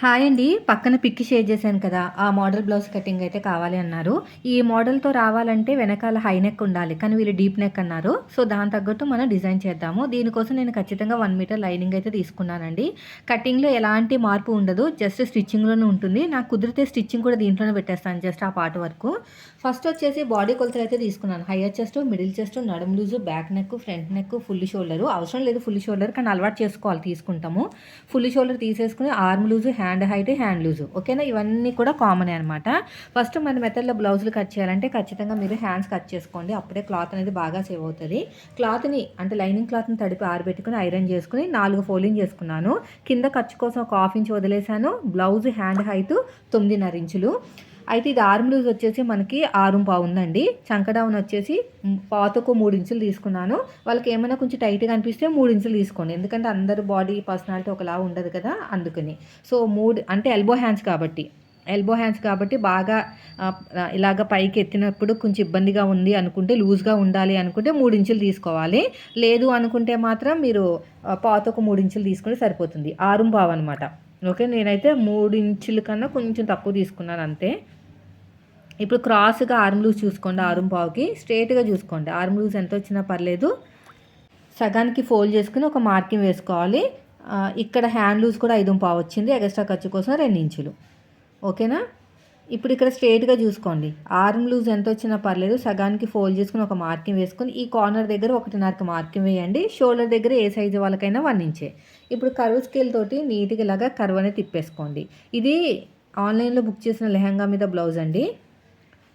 Hi అండి. పక్కన pic share చేశాను కదా. ఆ మోడల్ బ్లౌజ్ కటింగ్ అయితే కావాలి అన్నారు. ఈ మోడల్తో రావాలంటే వెనకాల హై నెక్ ఉండాలి. కానీ వీళ్ళు డీప్ నెక్ అన్నారు. సో దాని తగ్గట్టు మనం డిజైన్ చేద్దాము. దీనికోసం నేను ఖచ్చితంగా వన్ మీటర్ లైనింగ్ అయితే తీసుకున్నానండి. కటింగ్లో ఎలాంటి మార్పు ఉండదు. జస్ట్ స్టిచ్చింగ్లోనే ఉంటుంది. నాకు కుదిరితే స్టిచ్చింగ్ కూడా దీంట్లోనే పెట్టేస్తాను జస్ట్ ఆ పార్ట్ వరకు. ఫస్ట్ వచ్చేసి బాడీ కొలతలు అయితే తీసుకున్నాను. హైయర్ చెస్ట్ మిడిల్ చెస్ట్ నడుము loose back neck front neck full shoulder. అవసరం లేదు ఫుల్ షోల్డర్. కానీ అలవాటు చేసుకోవాలి తీసుకుంటాము. ఫుల్ షోల్డర్ తీసేసుకుని arm loose hand hand height hand loose. ఓకేనా? ఇవన్నీ కూడా కామన్ అనమాట ఫస్ట్ మన మెథడ్లో బ్లౌజులు కట్ చేయాలంటే ఖచ్చితంగా మీరు హ్యాండ్స్ కట్ చేసుకోండి. అప్పుడే క్లాత్ అనేది బాగా సేవ్ అవుతుంది. క్లాత్ని అంటే లైనింగ్ క్లాత్ని తడిపి ఆరబెట్టుకుని ఐరన్ చేసుకుని నాలుగు ఫోల్డింగ్ చేసుకున్నాను. కింద ఖర్చు కోసం ఒక హాఫ్ ఇంచ్ వదిలేశాను. బ్లౌజ్ హ్యాండ్ హైట్ తొమ్మిదిన్నర ఇంచులు. అయితే ఇది ఆర్మ్ లూజ్ వచ్చేసి మనకి ఆరు పావు ఉందండి. చంకడౌన్ వచ్చేసి పాతకు మూడు ఇంచులు తీసుకున్నాను. వాళ్ళకి ఏమైనా కొంచెం టైట్గా అనిపిస్తే మూడు ఇంచులు తీసుకోండి. ఎందుకంటే అందరు బాడీ పర్సనాలిటీ ఒకలా ఉండదు కదా అందుకని. సో మూడు అంటే ఎల్బో హ్యాండ్స్ కాబట్టి. ఎల్బో హ్యాండ్స్ కాబట్టి బాగా ఇలాగ పైకి ఎత్తినప్పుడు కొంచెం ఇబ్బందిగా ఉంది అనుకుంటే లూజ్గా ఉండాలి అనుకుంటే మూడు ఇంచులు తీసుకోవాలి. లేదు అనుకుంటే మాత్రం మీరు పాతకు మూడు ఇంచులు తీసుకుంటే సరిపోతుంది. ఆరు పావు అనమాట ఓకే నేనైతే మూడు ఇంచుల కన్నా కొంచెం తక్కువ తీసుకున్నాను అంతే. ఇప్పుడు క్రాస్గా ఆర్మ్ లూజ్ చూసుకోండి ఆరుం పావుకి. స్ట్రేట్గా చూసుకోండి. ఆర్మ్ లూజ్ ఎంత వచ్చినా పర్లేదు. సగానికి ఫోల్డ్ చేసుకుని ఒక మార్కింగ్ వేసుకోవాలి. ఇక్కడ హ్యాండ్ లూజ్ కూడా ఐదు పావు వచ్చింది. ఎగస్ట్రా ఖర్చు కోసం రెండు ఇంచులు. ఓకేనా? ఇప్పుడు ఇక్కడ స్ట్రేట్గా చూసుకోండి. ఆర్మ్ లూజ్ ఎంత వచ్చినా పర్లేదు. సగానికి ఫోల్డ్ చేసుకుని ఒక మార్కింగ్ వేసుకుని ఈ కార్నర్ దగ్గర ఒకటిన్నరకి మార్కింగ్ వేయండి. షోల్డర్ దగ్గర ఏ సైజు వాళ్ళకైనా వన్ ఇంచే. ఇప్పుడు కర్వ్ స్కేల్ తోటి నీట్గా ఇలాగా కర్వ్ అనేది తిప్పేసుకోండి. ఇది ఆన్లైన్లో బుక్ చేసిన లెహంగా మీద బ్లౌజ్ అండి.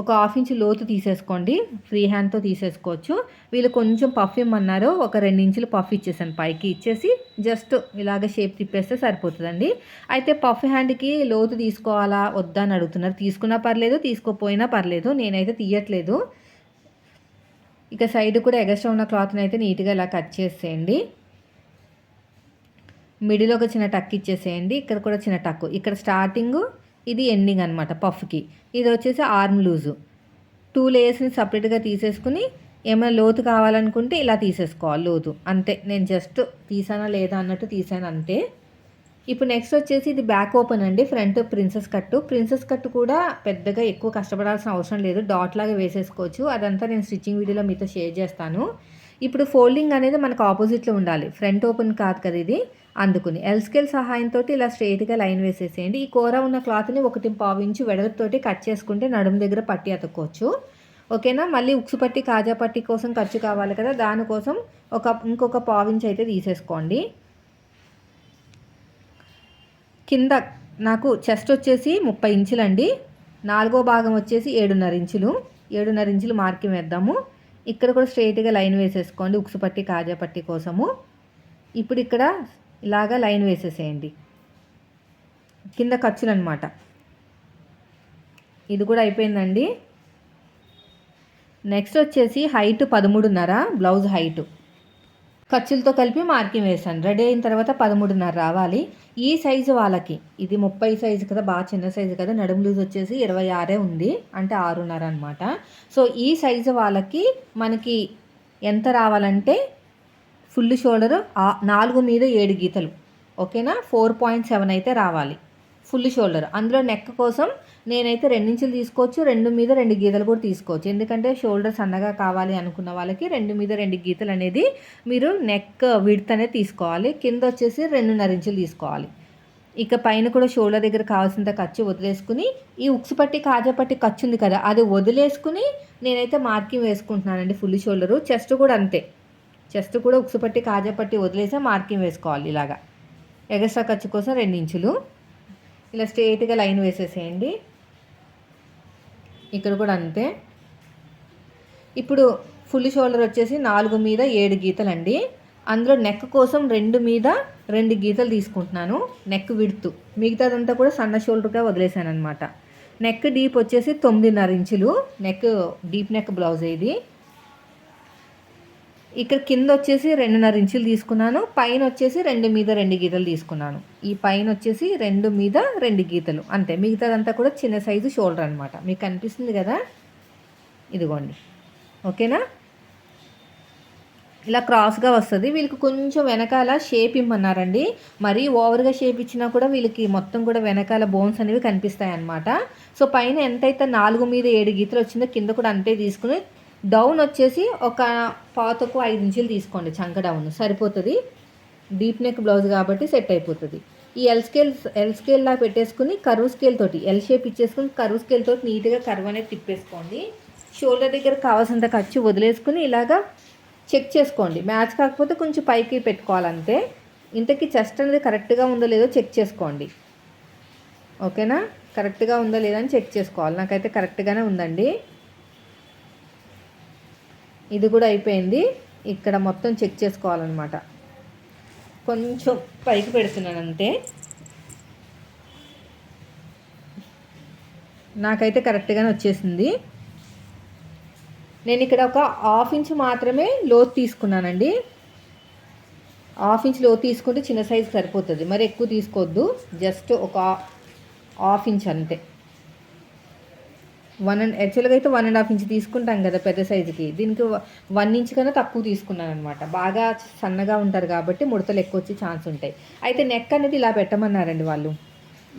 ఒక హాఫ్ ఇంచ్ లోతు తీసేసుకోండి ఫ్రీ హ్యాండ్తో తీసేసుకోవచ్చు. వీళ్ళు కొంచెం పఫ్ ఇమ్మన్నారు ఒక రెండు ఇంచులు పఫ్ ఇచ్చేసాను పైకి ఇచ్చేసి జస్ట్ ఇలాగ షేప్ తిప్పేస్తే సరిపోతుందండి. అయితే పఫ్ హ్యాండ్కి లోతు తీసుకోవాలా వద్దా అని అడుగుతున్నారు. తీసుకున్నా పర్లేదు తీసుకోపోయినా పర్లేదు నేనైతే తీయట్లేదు. ఇక సైడ్ కూడా ఎగస్ట్రా ఉన్న క్లాత్ని అయితే నీట్గా ఇలా కట్ చేసేయండి. మిడిల్ ఒక చిన్న టక్ ఇచ్చేసేయండి. ఇక్కడ కూడా చిన్న టక్. ఇక్కడ స్టార్టింగ్ ఇది ఎండింగ్ అనమాట పఫ్కి ఇది వచ్చేసి ఆర్మ్ లూజు టూ లేయర్స్ని సపరేట్గా తీసేసుకుని ఏమైనా లోతు కావాలనుకుంటే ఇలా తీసేసుకోవాలి లోతు. అంతే. నేను జస్ట్ తీసానా లేదా అన్నట్టు తీసాను అంతే. ఇప్పుడు నెక్స్ట్ వచ్చేసి ఇది బ్యాక్ ఓపెన్ అండి. Front princess cut princess cut కూడా పెద్దగా ఎక్కువ కష్టపడాల్సిన అవసరం లేదు. డాట్ లాగా వేసేసుకోవచ్చు. అదంతా నేను స్టిచ్చింగ్ వీడియోలో మీతో షేర్ చేస్తాను. ఇప్పుడు ఫోల్డింగ్ అనేది మనకు ఆపోజిట్లో ఉండాలి. ఫ్రంట్ ఓపెన్ కాదు కదా ఇది. అందుకుని ఎల్స్కేల్ సహాయంతో ఇలా స్ట్రైట్గా లైన్ వేసేసేయండి. ఈ కూర ఉన్న క్లాత్ని ఒకటి పావు ఇంచు వెడల్పుతోటి కట్ చేసుకుంటే నడుము దగ్గర పట్టి అతుక్కోవచ్చు. ఓకేనా? మళ్ళీ ఉక్సు పట్టి కాజా పట్టి కోసం ఖర్చు కావాలి కదా దానికోసం ఒక ఇంకొక పావు అయితే తీసేసుకోండి. కింద నాకు చెస్ట్ వచ్చేసి ముప్పై ఇంచులండి. నాలుగో భాగం వచ్చేసి ఏడున్నర ఇంచులు. ఏడున్నర ఇంచులు మార్కింగ్ వేద్దాము. ఇక్కడ కూడా స్ట్రైట్గా లైన్ వేసేసుకోండి ఉక్సు పట్టి కాజా పట్టి కోసము. ఇప్పుడు ఇక్కడ ఇలాగా లైన్ వేసేసేయండి. కింద ఖర్చులు అనమాట ఇది కూడా అయిపోయిందండి. నెక్స్ట్ వచ్చేసి హైట్ పదమూడున్నర బ్లౌజ్ హైట్. ఖర్చులతో కలిపి మార్కింగ్ వేసాను. రెడీ అయిన తర్వాత పదమూడున్నర రావాలి. ఈ సైజు వాళ్ళకి. ఇది ముప్పై సైజు కదా బాగా చిన్న సైజు కదా నడుము లూజ్ వచ్చేసి ఇరవై ఆరే ఉంది. అంటే ఆరున్నర అనమాట సో ఈ సైజు వాళ్ళకి మనకి ఎంత రావాలంటే ఫుల్ షోల్డర్ నాలుగు మీద ఏడు గీతలు. ఓకేనా? ఫోర్ పాయింట్ సెవెన్ అయితే రావాలి. Full shoulder. అందులో నెక్ కోసం నేనైతే రెండించులు తీసుకోవచ్చు రెండు మీద రెండు గీతలు కూడా తీసుకోవచ్చు. ఎందుకంటే షోల్డర్ సన్నగా కావాలి అనుకున్న వాళ్ళకి రెండు మీద రెండు గీతలు అనేది మీరు నెక్ విడత్ అనేది తీసుకోవాలి. కింద వచ్చేసి రెండున్నర ఇంచులు తీసుకోవాలి. ఇక పైన కూడా షోల్డర్ దగ్గర కావాల్సినంత ఖర్చు వదిలేసుకుని ఈ ఉక్సు పట్టి కాజా పట్టి ఖర్చు ఉంది కదా అది వదిలేసుకుని నేనైతే మార్కింగ్ వేసుకుంటున్నానండి ఫుల్ షోల్డరు. చెస్ట్ కూడా అంతే. చెస్ట్ కూడా ఉక్సు పట్టి కాజా పట్టి వదిలేసే మార్కింగ్ వేసుకోవాలి ఇలాగా. ఎగస్ట్రా ఖర్చు కోసం రెండు ఇంచులు. ఇలా స్ట్రేట్గా లైన్ వేసేసేయండి. ఇక్కడ కూడా అంతే. ఇప్పుడు ఫుల్ షోల్డర్ వచ్చేసి నాలుగు మీద ఏడు గీతలు అండి అందులో నెక్ కోసం రెండు మీద రెండు గీతలు తీసుకుంటున్నాను. నెక్ విడుతు. మిగతాదంతా కూడా సన్న షోల్డర్గా వదిలేసాను అనమాట నెక్ డీప్ వచ్చేసి తొమ్మిదిన్నర ఇంచులు. నెక్ డీప్ నెక్ బ్లౌజ్ ఇది. ఇక్కడ కింద వచ్చేసి రెండున్నర ఇంచులు తీసుకున్నాను పైన వచ్చేసి రెండు మీద రెండు గీతలు తీసుకున్నాను. ఈ పైన వచ్చేసి రెండు మీద రెండు గీతలు అంతే. మిగతాదంతా కూడా చిన్న సైజు షోల్డర్ అనమాట మీకు కనిపిస్తుంది కదా? ఇదిగోండి. ఓకేనా? ఇలా క్రాస్గా వస్తుంది. వీళ్ళకి కొంచెం వెనకాల షేప్ ఇమ్మన్నారండి. మరీ ఓవర్గా షేప్ ఇచ్చినా కూడా వీళ్ళకి మొత్తం కూడా వెనకాల బోన్స్ అనేవి కనిపిస్తాయి అనమాట సో పైన ఎంతైతే నాలుగు మీద ఏడు గీతలు వచ్చిందో కింద కూడా అంతే తీసుకుని డౌన్ వచ్చేసి ఒక పాతకు ఐదు ఇంచులు తీసుకోండి చంక డౌన్. సరిపోతుంది. డీప్ నెక్ బ్లౌజ్ కాబట్టి సెట్ అయిపోతుంది. ఈ ఎల్ స్కేల్ ఎల్ స్కేల్లా పెట్టేసుకుని కరువు స్కేల్ తోటి ఎల్ షేప్ ఇచ్చేసుకుని కరువు స్కేల్ తోటి నీట్గా కరువు అనేది తిప్పేసుకోండి. షోల్డర్ దగ్గర కావాల్సినంత ఖర్చు వదిలేసుకుని ఇలాగా చెక్ చేసుకోండి. మ్యాచ్ కాకపోతే కొంచెం పైకి పెట్టుకోవాలంతే. ఇంతకీ చెస్ట్ అనేది కరెక్ట్గా ఉందో లేదో చెక్ చేసుకోండి. ఓకేనా? కరెక్ట్గా ఉందో లేదో అని చెక్ చేసుకోవాలి. నాకైతే కరెక్ట్గానే ఉందండి. ఇది కూడా అయిపోయింది. ఇక్కడ మొత్తం చెక్ చేసుకోవాలన్నమాట. కొంచెం పైకి పెడుతున్నాను అంతే నాకైతే కరెక్ట్గానే వచ్చేసింది. నేను ఇక్కడ ఒక హాఫ్ ఇంచ్ మాత్రమే లోతు తీసుకున్నానండి. హాఫ్ ఇంచ్ లోతు తీసుకుంటే చిన్న సైజు సరిపోతుంది. మరి ఎక్కువ తీసుకోవద్దు. జస్ట్ ఒక హాఫ్ ఇంచ్ అంతే. వన్ అండ్ యాక్చువల్గా అయితే వన్ అండ్ హాఫ్ ఇంచ్ తీసుకుంటాం కదా పెద్ద సైజుకి. దీనికి వన్ ఇంచ్ కన్నా తక్కువ తీసుకున్నాను అనమాట బాగా సన్నగా ఉంటారు కాబట్టి ముడతలు ఎక్కువ వచ్చే ఛాన్స్ ఉంటాయి. అయితే నెక్ అనేది ఇలా పెట్టమన్నారండి వాళ్ళు.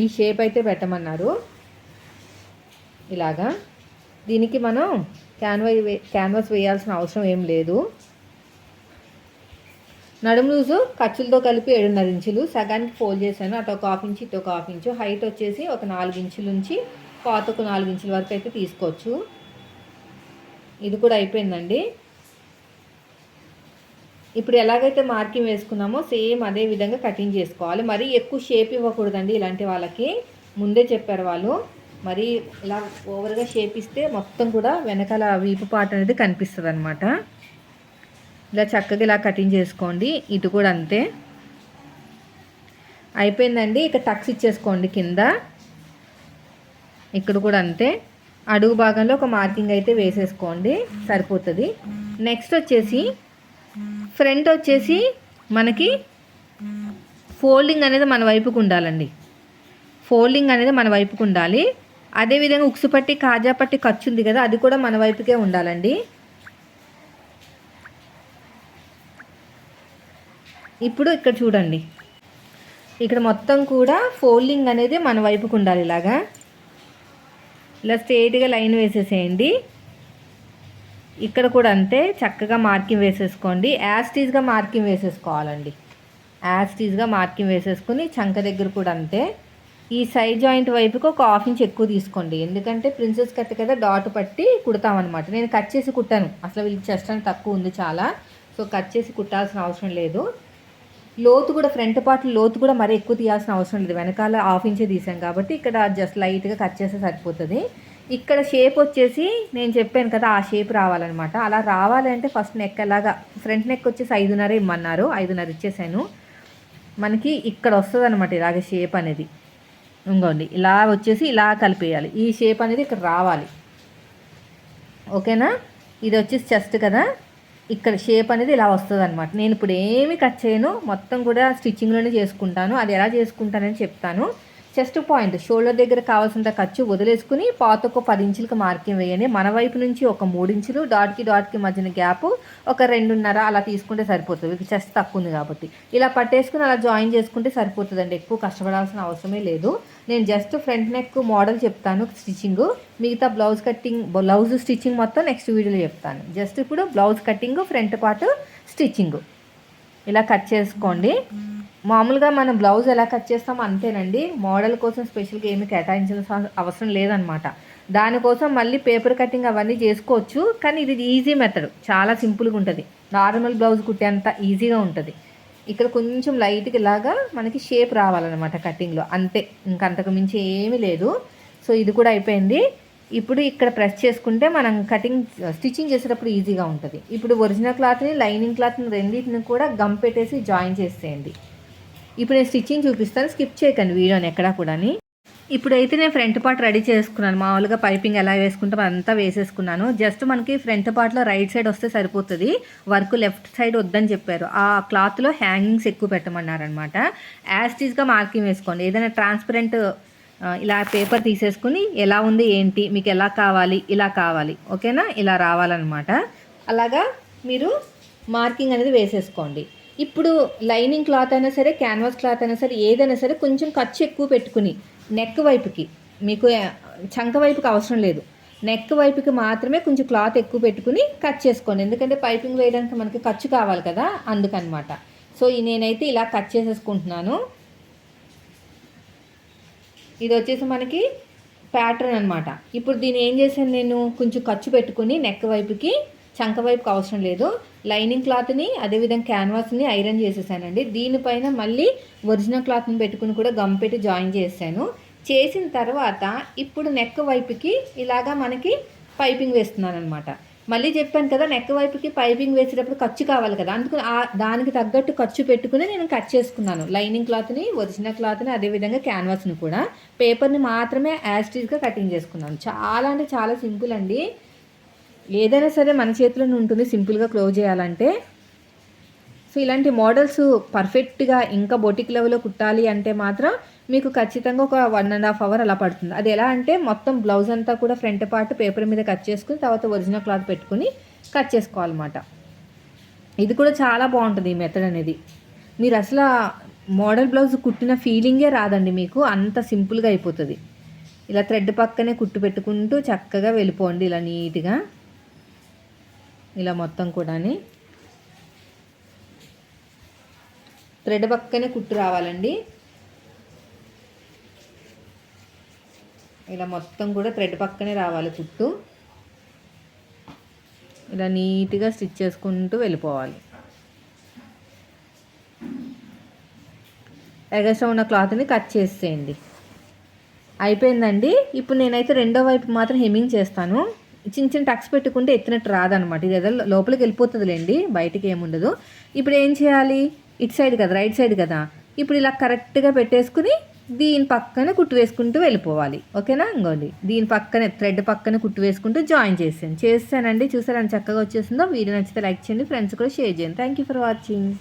ఈ షేప్ అయితే పెట్టమన్నారు. ఇలాగా. దీనికి మనం క్యాన్వా క్యాన్వాస్ వేయాల్సిన అవసరం ఏం లేదు. నడుము లూజు ఖర్చులతో కలిపి ఏడున్నర ఇంచులు. సగానికి ఫోల్డ్ చేశాను. అటు ఒక హాఫ్ ఇంచు ఇటు ఒక హాఫ్ ఇంచు. హైట్ వచ్చేసి ఒక నాలుగు ఇంచుల నుంచి పాతకు నాలుగు ఇంచుల వరకు అయితే తీసుకోవచ్చు. ఇది కూడా అయిపోయిందండి. ఇప్పుడు ఎలాగైతే మార్కింగ్ వేసుకున్నామో సేమ్ అదే విధంగా కటింగ్ చేసుకోవాలి. మరీ ఎక్కువ షేప్ ఇవ్వకూడదండి ఇలాంటి వాళ్ళకి. ముందే చెప్పారు వాళ్ళు. మరి ఇలా ఓవర్గా షేప్ ఇస్తే మొత్తం కూడా వెనకాల వీపు పాట అనేది కనిపిస్తుంది అనమాట ఇలా చక్కగా ఇలా కటింగ్ చేసుకోండి. ఇటు కూడా అంతే. అయిపోయిందండి. ఇక టక్స్ ఇచ్చేసుకోండి కింద. ఇక్కడ కూడా అంతే. అడుగు భాగంలో ఒక మార్కింగ్ అయితే వేసేసుకోండి. సరిపోతుంది. నెక్స్ట్ వచ్చేసి ఫ్రంట్ వచ్చేసి మనకి ఫోల్డింగ్ అనేది మన వైపుకు ఉండాలండి. ఫోల్డింగ్ అనేది మన వైపుకు ఉండాలి. అదేవిధంగా ఉక్సు పట్టి కాజా పట్టి ఖర్చు ఉంది కదా అది కూడా మన వైపుకే ఉండాలండి. ఇప్పుడు ఇక్కడ చూడండి. ఇక్కడ మొత్తం కూడా ఫోల్డింగ్ అనేది మన వైపుకు ఉండాలి ఇలాగా. ఇలా స్ట్రైట్గా లైన్ వేసేసేయండి. ఇక్కడ కూడా అంతే చక్కగా మార్కింగ్ వేసేసుకోండి. యాస్టీజ్గా మార్కింగ్ వేసేసుకోవాలండి. యాస్టీజ్గా మార్కింగ్ వేసేసుకుని చంక దగ్గర కూడా అంతే. ఈ సైడ్ జాయింట్ వైపుకి ఒక హాఫ్ ఇంచ్ ఎక్కువ తీసుకోండి. ఎందుకంటే ప్రిన్సెస్ కట్ కదా డాట్ పట్టి కుడతామన్నమాట. నేను కట్ చేసి కుట్టాను. అసలు వీళ్ళకి చెస్ట్ అని తక్కువ ఉంది చాలా. సో కట్ చేసి కుట్టాల్సిన అవసరం లేదు. లోతు కూడా ఫ్రంట్ పార్ట్ లోతు కూడా మరీ ఎక్కువ తీయాల్సిన అవసరం లేదు. వెనకాల హాఫ్ ఇంచే తీసాం కాబట్టి ఇక్కడ జస్ట్ లైట్గా కట్ చేస్తే సరిపోతుంది. ఇక్కడ షేప్ వచ్చేసి నేను చెప్పాను కదా ఆ షేప్ రావాలన్నమాట. అలా రావాలంటే ఫస్ట్ నెక్ ఎలాగా ఫ్రంట్ నెక్ వచ్చేసి ఐదున్నర ఇమ్మన్నారు ఐదున్నర ఇచ్చేసాను. మనకి ఇక్కడ వస్తుంది అనమాట ఇలాగే షేప్ అనేది. ఇంకోండి ఇలా వచ్చేసి ఇలా కలిపేయాలి. ఈ షేప్ అనేది ఇక్కడ రావాలి. ఓకేనా? ఇది వచ్చేసి చెస్ట్ కదా? ఇక్కడ షేప్ అనేది ఇలా వస్తుంది అనమాట నేను ఇప్పుడు ఏమి కట్ చేయను మొత్తం కూడా స్టిచ్చింగ్లోనే చేసుకుంటాను. అది ఎలా చేసుకుంటానని చెప్తాను. Chest point. షోల్డర్ దగ్గర కావాల్సినంత ఖర్చు వదిలేసుకుని పాత ఒక పది ఇంచులకు మార్కింగ్ వేయండి. మన వైపు నుంచి ఒక మూడు ఇంచులు డాట్కి డాట్కి మధ్యన గ్యాప్ ఒక రెండున్నర అలా తీసుకుంటే సరిపోతుంది. మీకు చెస్ట్ తక్కువ ఉంది కాబట్టి. ఇలా పట్టేసుకుని అలా జాయిన్ చేసుకుంటే సరిపోతుందండి. ఎక్కువ కష్టపడాల్సిన అవసరమే లేదు. నేను జస్ట్ ఫ్రంట్ నెక్ మోడల్ చెప్తాను స్టిచ్చింగ్. మిగతా బ్లౌజ్ కట్టింగ్ బ్లౌజ్ స్టిచ్చింగ్ మొత్తం నెక్స్ట్ వీడియోలో చెప్తాను. జస్ట్ ఇప్పుడు blouse cutting front part stitching. ఇలా కట్ చేసుకోండి. మామూలుగా మనం బ్లౌజ్ ఎలా కట్ చేస్తామో అంతేనండి. మోడల్ కోసం స్పెషల్గా ఏమి కేటాయించాల్సిన అవసరం లేదనమాట. దానికోసం మళ్ళీ పేపర్ కటింగ్ అవన్నీ చేసుకోవచ్చు. కానీ ఇది ఈజీ మెథడ్. చాలా సింపుల్గా ఉంటుంది. నార్మల్ బ్లౌజ్ కుట్టేంత ఈజీగా ఉంటుంది. ఇక్కడ కొంచెం లైట్గా ఇలాగా మనకి షేప్ రావాలన్నమాట కటింగ్లో. అంతే. ఇంకంతకు మించి ఏమీ లేదు. సో ఇది కూడా అయిపోయింది. ఇప్పుడు ఇక్కడ ప్రెస్ చేసుకుంటే మనం కటింగ్ స్టిచ్చింగ్ uh, చేసేటప్పుడు ఈజీగా ఉంటుంది. ఇప్పుడు ఒరిజినల్ క్లాత్ని లైనింగ్ క్లాత్ని రెండింటిని కూడా గమ్ పెట్టేసి జాయిన్ చేసేయండి. ఇప్పుడు నేను స్టిచ్చింగ్ చూపిస్తాను స్కిప్ చేయకండి వీడియోని ఎక్కడా కూడాని. ఇప్పుడైతే నేను ఫ్రంట్ పార్ట్ రెడీ చేసుకున్నాను. మామూలుగా పైపింగ్ ఎలా వేసుకుంటాం అంతా వేసేసుకున్నాను. జస్ట్ మనకి ఫ్రంట్ పార్ట్లో రైట్ సైడ్ వస్తే సరిపోతుంది. వర్క్ లెఫ్ట్ సైడ్ వద్దని చెప్పారు. ఆ క్లాత్లో హ్యాంగింగ్స్ ఎక్కువ పెట్టమన్నారనమాట యాస్టీస్గా మార్కింగ్ వేసుకోండి. ఏదైనా ట్రాన్స్పరెంట్ ఇలా పేపర్ తీసేసుకుని ఎలా ఉంది ఏంటి మీకు ఎలా కావాలి ఇలా కావాలి ఓకేనా? ఇలా రావాలన్నమాట. అలాగా మీరు మార్కింగ్ అనేది వేసేసుకోండి. ఇప్పుడు లైనింగ్ క్లాత్ అయినా సరే క్యాన్వాస్ క్లాత్ అయినా సరే ఏదైనా సరే కొంచెం ఖర్చు ఎక్కువ పెట్టుకుని నెక్ వైపుకి మీకు చంక వైపుకి అవసరం లేదు. నెక్ వైపుకి మాత్రమే కొంచెం క్లాత్ ఎక్కువ పెట్టుకుని కట్ చేసుకోండి. ఎందుకంటే పైపింగ్ వేయడానికి మనకి ఖర్చు కావాలి కదా అందుకనమాట. సో ఈ నేనైతే ఇలా కట్ చేసేసుకుంటున్నాను. ఇది వచ్చేసి మనకి ప్యాటర్న్ అనమాట ఇప్పుడు దీన్ని ఏం చేశాను నేను? కొంచెం ఖర్చు పెట్టుకుని నెక్ వైపుకి చంక వైపుకి అవసరం లేదు. లైనింగ్ క్లాత్ని అదేవిధంగా క్యాన్వాస్ని ఐరన్ చేసేసానండి. దీనిపైన మళ్ళీ ఒరిజినల్ క్లాత్ని పెట్టుకుని కూడా గమ్ పెట్టి జాయిన్ చేశాను. చేసిన తర్వాత ఇప్పుడు నెక్ వైపుకి ఇలాగా మనకి పైపింగ్ వేస్తున్నాను అనమాట మళ్ళీ చెప్పాను కదా నెక్ వైపుకి పైపింగ్ వేసేటప్పుడు ఖర్చు కావాలి కదా. అందుకు ఆ దానికి తగ్గట్టు ఖర్చు పెట్టుకుని నేను కట్ చేసుకున్నాను. లైనింగ్ క్లాత్ని ఒరిజినల్ క్లాత్ని అదేవిధంగా క్యాన్వాస్ని కూడా. పేపర్ని మాత్రమే యాస్టీజ్గా కటింగ్ చేసుకున్నాను. చాలా అంటే చాలా సింపుల్ అండి. ఏదైనా సరే మన చేతిలోనే ఉంటుంది. సింపుల్గా క్లోజ్ చేయాలంటే. సో ఇలాంటి మోడల్స్ పర్ఫెక్ట్గా ఇంకా బొటిక్ లెవెల్లో కుట్టాలి అంటే మాత్రం మీకు ఖచ్చితంగా ఒక వన్ అండ్ హాఫ్ అవర్ అలా పడుతుంది. అది ఎలా అంటే మొత్తం బ్లౌజ్ అంతా కూడా ఫ్రంట్ పార్ట్ పేపర్ మీద కట్ చేసుకుని తర్వాత ఒరిజినల్ క్లాత్ పెట్టుకుని కట్ చేసుకోవాలన్నమాట. ఇది కూడా చాలా బాగుంటుంది ఈ మెథడ్ అనేది. మీరు అసలు మోడల్ బ్లౌజ్ కుట్టిన ఫీలింగే రాదండి మీకు. అంత సింపుల్గా అయిపోతుంది. ఇలా థ్రెడ్ పక్కనే కుట్టు పెట్టుకుంటూ చక్కగా వెళ్ళిపోండి ఇలా నీట్గా. ఇలా మొత్తం కూడాని. థ్రెడ్ పక్కనే కుట్టు రావాలండి. ఇలా మొత్తం కూడా థ్రెడ్ పక్కనే రావాలి చుట్టూ ఇలా నీట్గా స్టిచ్ చేసుకుంటూ వెళ్ళిపోవాలి. ఎగస్ట్రా ఉన్న క్లాత్ని కట్ చేసేయండి. అయిపోయిందండి. ఇప్పుడు నేనైతే రెండో వైపు మాత్రం హెమ్మింగ్ చేస్తాను. చిన్న చిన్న టక్స్ పెట్టుకుంటే ఎత్తినట్టు రాదనమాట. ఇది ఏదో లోపలికి వెళ్ళిపోతుందిలేండి. బయటికి ఏముండదు. ఇప్పుడు ఏం చేయాలి? ఇటు సైడ్ కదా రైట్ సైడ్ కదా. ఇప్పుడు ఇలా కరెక్ట్గా పెట్టేసుకుని దీని పక్కన కుట్టు వేసుకుంటూ వెళ్ళిపోవాలి. ఓకేనా? ఇంకోండి దీని పక్కనే థ్రెడ్ పక్కన కుట్టు వేసుకుంటూ జాయిన్ చేసాను చేస్తానండి. చూసారని చక్కగా వచ్చేసిందో? వీడియో నచ్చితే లైక్ చేయండి. ఫ్రెండ్స్ కూడా షేర్ చేయండి. Thank you for watching